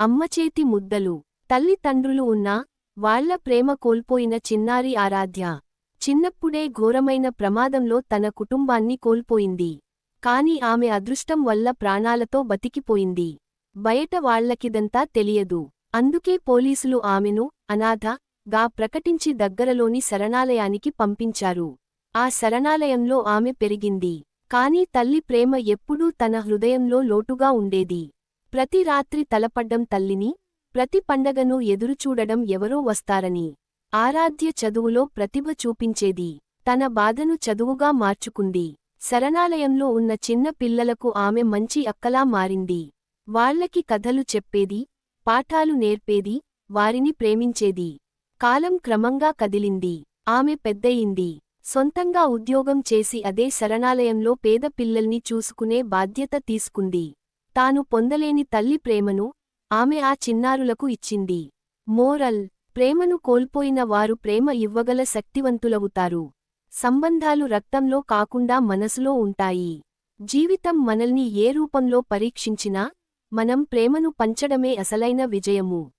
అమ్మచేతి ముద్దలు. తల్లితండ్రులు ఉన్నా వాళ్ళ ప్రేమ కోల్పోయిన చిన్నారి ఆరాధ్య. చిన్నప్పుడే ఘోరమైన ప్రమాదంలో తన కుటుంబాన్ని కోల్పోయింది. కాని ఆమె అదృష్టం వల్ల ప్రాణాలతో బతికిపోయింది. బయట వాళ్ళకిదంతా తెలియదు. అందుకే పోలీసులు ఆమెను అనాథ గా ప్రకటించి దగ్గరలోని శరణాలయానికి పంపించారు. ఆ శరణాలయంలో ఆమె పెరిగింది. కాని తల్లి ప్రేమ ఎప్పుడూ తన హృదయంలో లోటుగా ఉండేది. ప్రతి రాత్రి తలపడ్డం తల్లిని ప్రతి పండగను ఎదురుచూడడం ఎవరో వస్తారని. ఆరాధ్య చదువులో ప్రతిభ చూపించేది తన బాధను చదువుగా మార్చుకుంది. శరణాలయంలో ఉన్న చిన్న పిల్లలకు ఆమె మంచి అక్కలా మారింది. వాళ్ళకి కథలు చెప్పేది పాఠాలు నేర్పేది వారిని ప్రేమించేది. కాలం క్రమంగా కదిలింది. ఆమె పెద్దయింది. సొంతంగా ఉద్యోగం చేసి అదే శరణాలయంలో పేద పిల్లల్ని చూసుకునే బాధ్యత తీసుకుంది. తాను పొందలేని తల్లి ప్రేమను ఆమె ఆ చిన్నారులకు ఇచ్చింది. మోరల్ ప్రేమను కోల్పోయిన వారు ప్రేమ ఇవ్వగల శక్తివంతులవుతారు. సంబంధాలు రక్తంలో కాకుండా మనసులో ఉంటాయి. జీవితం మనల్ని ఏ రూపంలో పరీక్షించినా మనం ప్రేమను పంచడమే అసలైన విజయము.